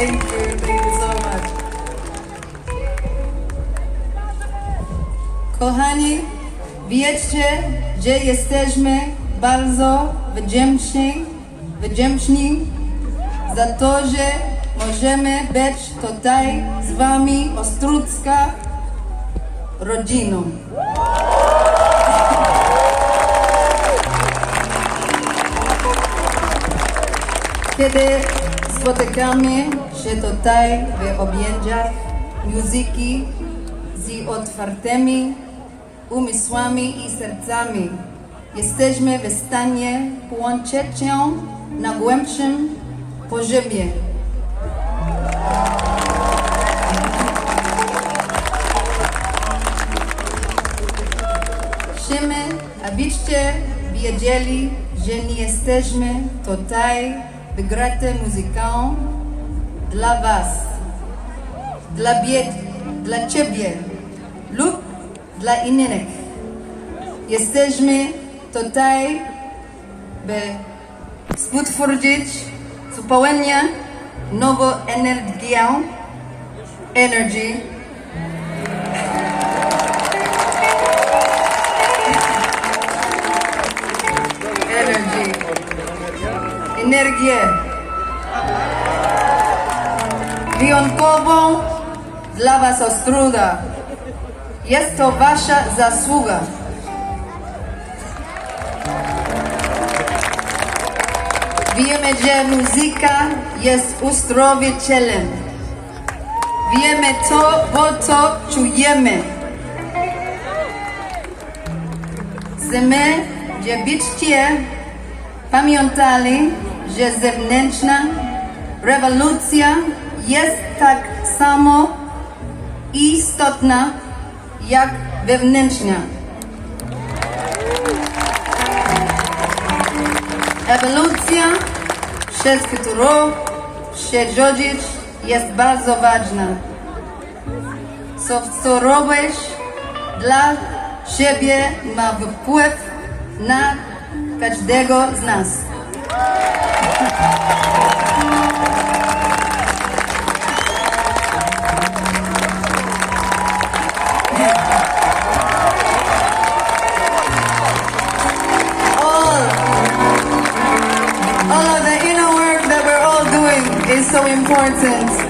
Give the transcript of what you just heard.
Thank you, thank you so much. Kochani, wiecie, że jesteśmy bardzo wdzięczni, wdzięczni za to, że możemy być tutaj z wami, Ostrucka rodziną. Kiedy spotykamy się tutaj w objęciach muzyki z otwartymi umysłami i sercami, jesteśmy w stanie połączyć się na głębszym poziomie. Chcemy, abyście wiedzieli, że nie jesteśmy tutaj, grać muzykę dla was, dla bied, dla ciebie lub dla innych. Jesteśmy tutaj, by współtworzyć zupełnie nową energię, energy, energię wyjątkową dla Was Ostruda. Jest to Wasza zasługa. Wiemy, że muzyka jest uzdrowicielem. Wiemy to, bo to czujemy. Chcemy, żebyście pamiętali, że zewnętrzna rewolucja jest tak samo istotna jak wewnętrzna. Ewolucja, przez którą przechodzić jest bardzo ważna. Co, co robisz dla siebie ma wpływ na każdego z nas. All, of the inner work that we're all doing is so important.